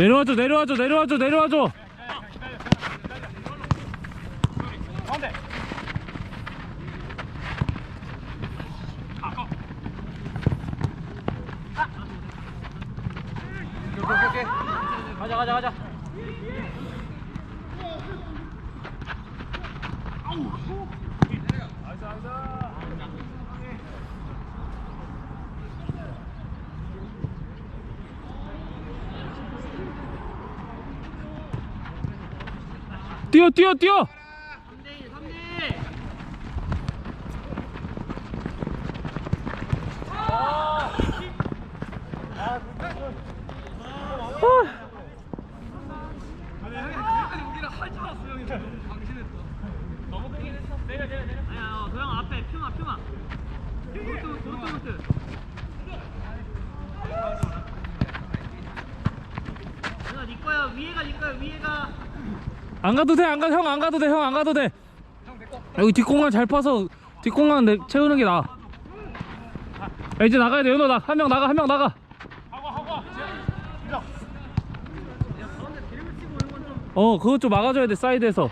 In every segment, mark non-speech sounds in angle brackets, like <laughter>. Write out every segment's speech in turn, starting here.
내려와줘 내려와줘 내려와줘 내려와줘 가자 가자 가자 뛰어 뛰어 뛰어 아니야 도영 앞에 퓨마 퓨마 도트 도트 도트 누나 니 거야 위에가 니 거야 위에가 안 가도 돼, 안 가도 형안 가도 돼, 형 안 가도 돼. 여기 뒷공간 잘 파서 뒷공간 내, 채우는 게 나아. 야, 이제 나가야 돼, 연호 나. 한 명 나가, 한 명 나가. 어, 그것 좀 막아줘야 돼, 사이드에서.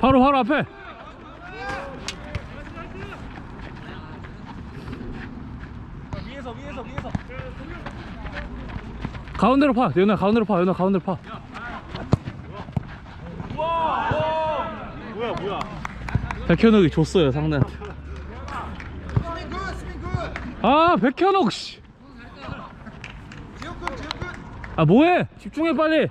바로 바로 앞에. 위에서 위에서 위에서 가운데로 파. 연호 가운데로 파. 연호 가운데로 파. 뭐야 뭐야 백현욱이 줬어요 상대한테. 아 백현욱 씨. 아 뭐해? 집중해 빨리.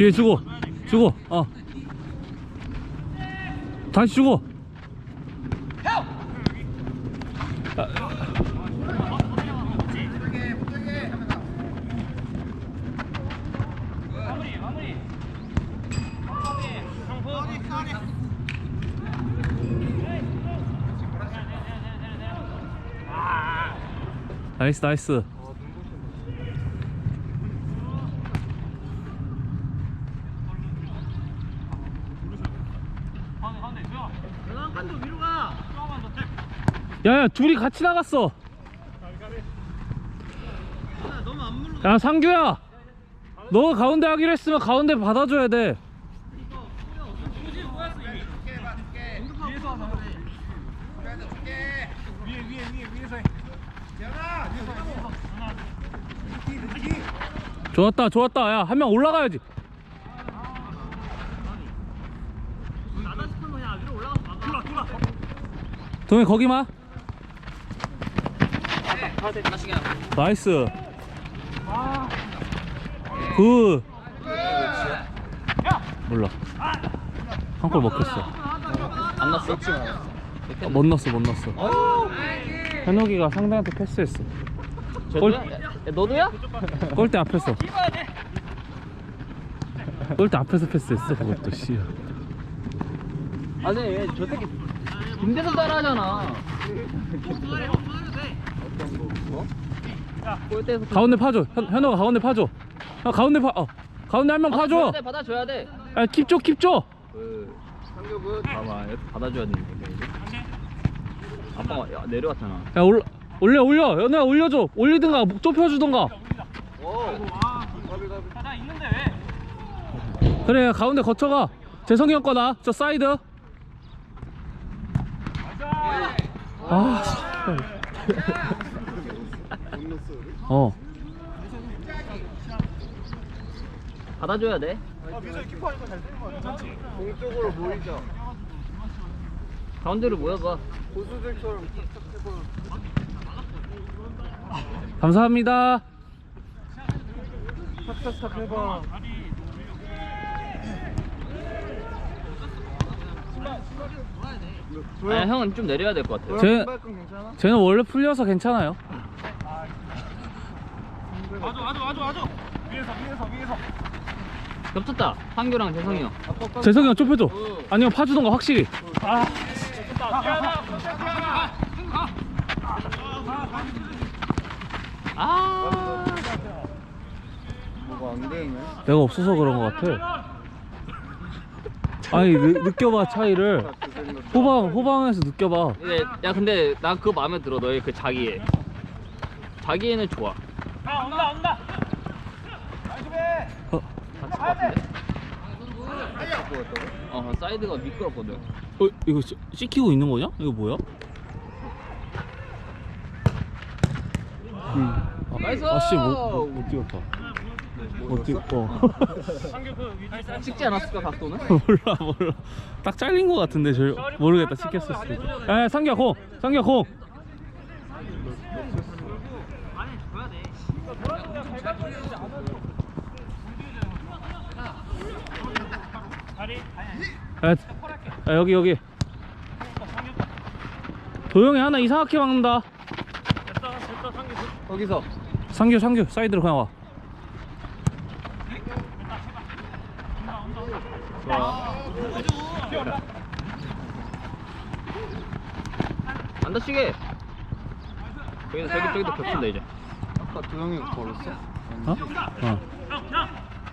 뒤에 주고 주고 어. 다시 주고. 나이스 나이스 누나 한 칸도 위로 가. 야야 둘이 같이 나갔어. 누나 너무 안 물러 야 상규야. 너 가운데 하기로 했으면 가운데 받아줘야 돼. 위에서 와서 그래 위에 위에 위에 위에서 해. 좋았다 좋았다. 야 한 명 올라가야지 나다 싶으면 그냥 위로 올라가서 막아 돌아 돌아 동해 거기만 나이스. 굿. 몰라. 한 골 먹혔어. 안 났어? 아, 못 넣었어 못 넣었어. 현욱이가 상대한테 패스했어. 골, 너도야? 골대 앞에서. 골대 앞에서 패스했어 그것도. 씨 아니 저 새끼 김대선 따라하잖아. 골대에서 가운데 파줘. 현, 현욱아 가운데 파줘. 형 가운데 파 어. 가운데 한명 파줘. 돼 받아줘야 돼. 야, 킵줘 킵줘. 그 상격은 봐봐. 이렇게 받아줘야 되는데. 이제. 아빠가 야, 내려왔잖아 야 올라 올려 올려. 연우야 올려줘. 올리든가 좁혀주든가. 그래 가운데 거쳐가. 재성이 형 거다 저 사이드 아 씨. 어 받아줘야 돼. 공쪽으로 모이자. 가운데로 모여봐. 고수들처럼 감사합니다 탁탁탁 해봐. 아 니 형은 좀 내려야 될 것 같아. 제- 신발끈 괜찮아? 쟤는 원래 풀려서 괜찮아요 맞아 맞아 맞아 맞아. 위에서 위에서 위에서. 겹쳤다. 한규랑 재성이 형. 재석이 형 좁혀줘 아니면 파주던가 확실히 아. 뭐가 안 되네. 내가 없어서 그런 것 같아 아니 느, 느껴봐 차이를 호방 호방에서 느껴봐 근데 야 근데 나 그거 마음에 들어 너의 그 자기애. 자기애는 좋아. 어, 다칠 것 같은데? 어 사이드가 미끄럽거든. 어 이거 씻- 씻기고 있는 거냐? 이거 뭐야? 아, 나이스! 아씨 못, 못, 못 뛰었다 못 뛰었어. 찍지 않았을까 각도는? <laughs> 몰라 몰라. 딱 잘린 거 같은데 저 모르겠다 찍혔을 수도 있고 에 상규야 공 상규야 공 에, 아, 여기 여기. 도영이 하나 이상하게 막는다. 거기서. 상규 상규 사이드로 그냥 와 안 다치게. 저기 저기 저기도 겹친다 이제. 아까 도영이 걸었어? 어? 어.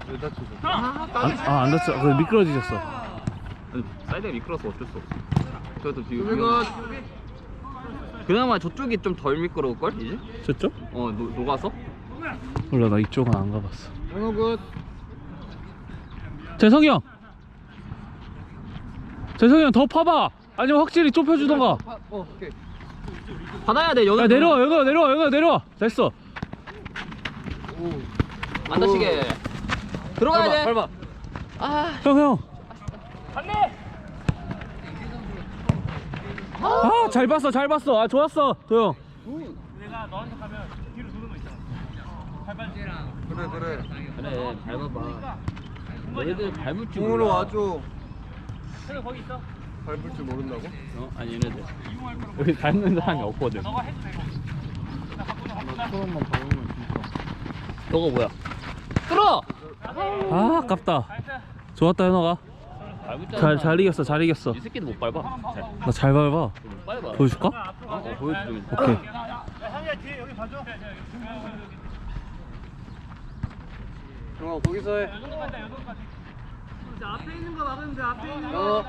왜 다치죠? 안, 아, 안 다쳤어. 그 미끄러지셨어. 아니, 사이드가 미끄러서 어쩔 수 없어. 저도 지금 이거 그나마 저쪽이 좀 덜 미끄러울 걸 이제? 저쪽? 어 노, 녹아서? 몰라, 나 이쪽은 안 가봤어. 영어 굿. 재성이 형! 재성이 형 더 파봐! 아니면 확실히 좁혀주던가. 아, 어, 오케이. 받아야 돼 연우. 야, 내려와, 연우야, 내려와, 연우야, 내려와. 됐어. 오. 안 다치게. 들어가야 돼. 밟아. 아 형, 형. 아, 잘 봤어, 잘 봤어. 아, 좋았어, 도영. 그래 그래. 그래 밟아봐. 너희들 밟을 줄 공으로 몰라. 와줘. 밟을 줄 모른다고? 어? 아니 얘네들 여기 밟는 사람이 없거든. 나 처음만 밟으면 진짜. 너가 뭐야? 끌어. 아, 아깝다. 좋았다, 현호가. 잘, 잘 이겼어, 잘 이겼어. 이 새끼도 못 밟아. 잘. 나잘 밟아. 못 밟아. 보여줄까? 어, 어 보여주면. 오케이. 영어 거기서 해. 앞에 있는 거 막으면 돼. 앞에 있는 거.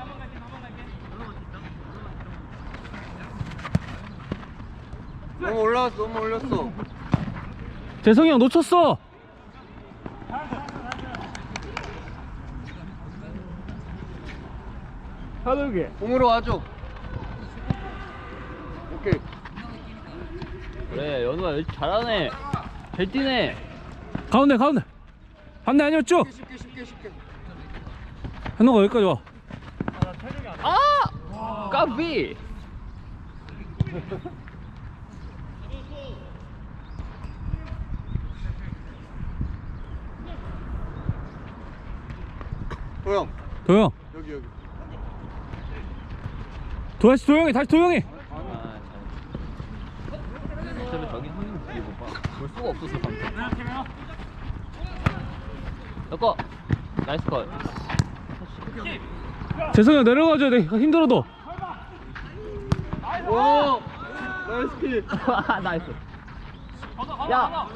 너무 올라왔어. 너무 올렸어. 재성이 형 놓쳤어! 공으로 와줘. 오케이. 그래 연우가 잘하네. 잘 뛰네. 가운데, 가운데. 반대 아니면 쭉! 쉽게 쉽게 쉽게. 현호가 여기까지 와. 아! 까비. 도영. 도영. 여기 여기. 다시 도영이, 다시 도영이! 아, 잘. 어차피 저기 형님 뒤에 못 봐. 볼 수가 없어서 방금. 여거 나이스 컷. 재성이 형 내려가줘야 돼. 힘들어도. 오. 나이스 킬. <laughs> 나이스. 야.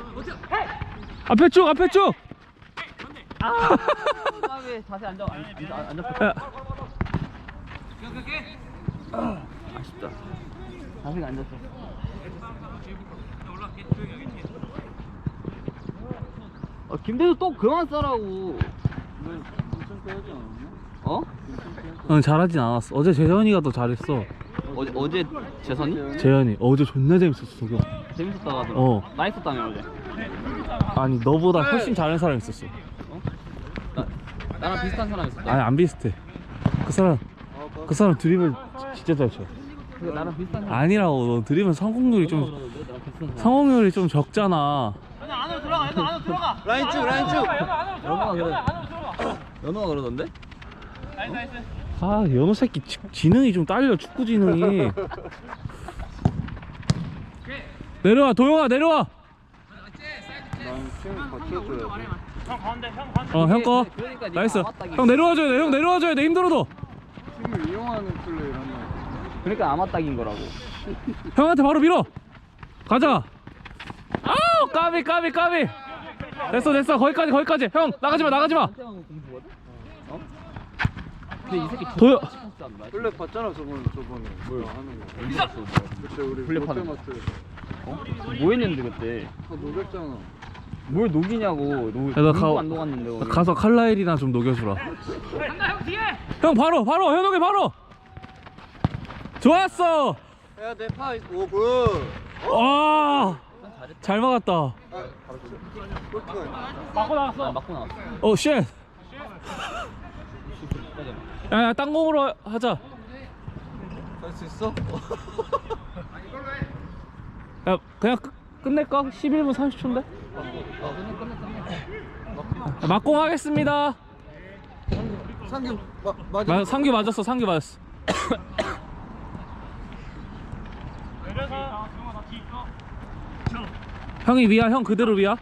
앞에 쭉, 앞에 쭉! 아. 까비 자세 앉아 앉아 앉아. 야, 아쉽다. 자세가 앉았어. 아 김대수 또 그만 싸라고. 어? 응, 잘하진 않았어. 어제 재현이가 더 잘했어. 어제 어제 재선이? 재현이. 어제 존나 재밌었어, 저기. 재밌었다고 하더라. 어. 나 있었다며 어제. 아니 너보다 훨씬 잘하는 사람 있었어 나 나랑 비슷한 사람 있었다. 아니 안 비슷해. 그 사람 그 사람 드리블 진짜 잘 쳐. 그 나랑 비슷한 사람. 아니라고. 너 드리블 성공률이 좀 나랑 비슷한 사람. 성공률이 좀 적잖아. 라인 쭉 라인 쭉. 연호가 그래. 연호가 그러던데? 아 연호 새끼 지, 지능이 좀 딸려 축구 지능이. 내려와 도영아 내려와. 난팀 받쳐줘야 돼 어 형 거 그러니까 네가 나이스. 형 내려와줘야 돼 형 내려와줘야 돼 힘들어도 팀을 이용하는 플레이를 하면 그러니까 아맞딱인 거라고. <laughs> 형한테 바로 밀어 가자 아우 까비 까비 까비 됐어 됐어 거기까지 거기까지 형 나가지 마 나가지 마 한태왕 공주거든? 어? 근데 이 새끼 도요-. 블랙 봤잖아 저번에 저번에 뭐야 하는 거 어디 갔어? 뭐야? 그때 우리 블랙 하는 거. 롯데마트 어? 뭐 했는데 그때? 다 녹였잖아 뭘 녹이냐고. 녹, 야, 나 가- 안 녹았는데. 오늘. 가서 칼라일이나 좀 녹여주라 형 바로 바로 현욱이 바로 좋았어 야 내파 오굿 와잘 막았다 아, 골키퍼 아, 맞고 나왔어. 어 쉣. <laughs> 야야 땅공으로 하자 할수 있어? 야 그냥 끝, 끝낼까? 11분 30초인데? 막공 하겠습니다. 상규 마, 맞아 마, 상규 맞았어 상규 맞았어. 형이 위야 형 그대로 위야